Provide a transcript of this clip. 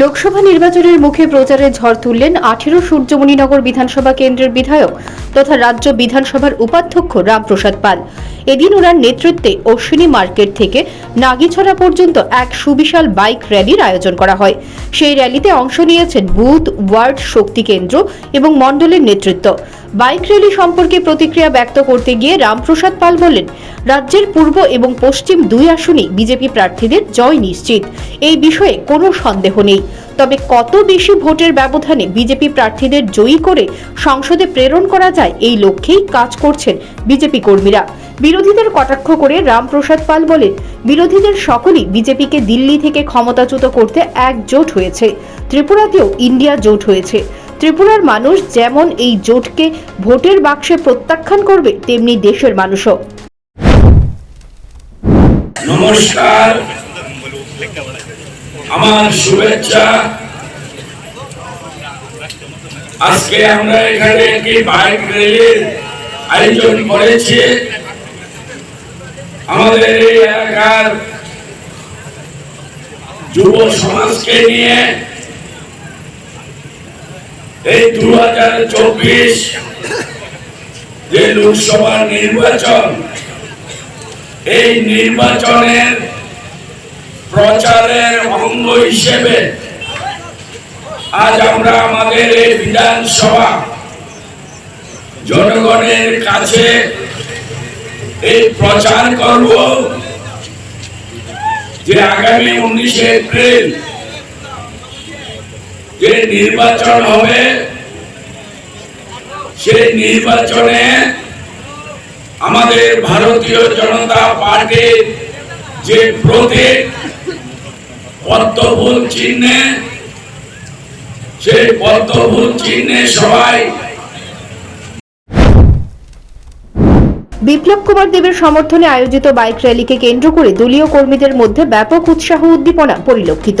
লোকসভা নির্বাচনের মুখে প্রচারে ঝড় তুললেন আঠেরো সূর্যমণিনগর বিধানসভা কেন্দ্রের বিধায়ক তথা রাজ্য বিধানসভার উপাধ্যক্ষ রামপ্রসাদ পাল। এদিন ওনার নেতৃত্বে অশ্বিনী মার্কেট থেকে নাগিছড়া পর্যন্ত এক সুবিশাল বাইক র্যালির আয়োজন করা হয়। সেই র্যালিতে অংশ নিয়েছেন বুথ, ওয়ার্ড, শক্তি কেন্দ্র এবং মণ্ডলের নেতৃত্ব। বাইক র্যালি সম্পর্কে প্রতিক্রিয়া ব্যক্ত করতে গিয়ে রামপ্রসাদ পাল বললেন, রাজ্যের পূর্ব এবং পশ্চিম দুই আসনেই বিজেপি প্রার্থীদের জয় নিশ্চিত। এই বিষয়ে কোনো সন্দেহ নেই। তবে কত বেশি ভোটের ব্যবধানে বিজেপি প্রার্থীদের জয়ী করে সংসদে প্রেরণ করা যায় এই লক্ষ্যেই কাজ করছেন বিজেপি কর্মীরা। বিরোধীদের কটাক্ষ করে রামপ্রসাদ পাল বলেন, বিরোধীদের সকলেই বিজেপিকে দিল্লি থেকে ক্ষমতাচ্যুত করতে একজোট হয়েছে। ত্রিপুরাতেও ইন্ডিয়া জোট হয়েছে। ত্রিপুরার মানুষ যেমন এই জোটকে ভোটের বাক্সে প্রত্যাখ্যান করবে, তেমনি দেশের মানুষও। নমস্কার। আমার শুভেচ্ছা। আজকে আমরা এখানে একটি বাইক র্যালির আয়োজন করেছি। আমাদের এই এলাকার যুব সমাজকে নিয়ে এই দু হাজার চব্বিশ যে লোকসভা নির্বাচন, এই নির্বাচনের প্রচারের অঙ্গ হিসেবে আজ আমরা আমাদের এই বিধানসভা জনগণের কাছে এই প্রচার করব যে আগামী উনিশে এপ্রিল যে নির্বাচন হবে, সেই নির্বাচনে আমাদের ভারতীয় জনতা পার্টির যে প্রতীক, পদ্মফুল চিহ্নে, সেই পদ্মফুল চিহ্নে সবাই বিপ্লব কুমার দেবের সমর্থনে আয়োজিত বাইক র্যালিকে কেন্দ্র করে দলীয় কর্মীদের মধ্যে ব্যাপক উৎসাহ উদ্দীপনা পরিলক্ষিত।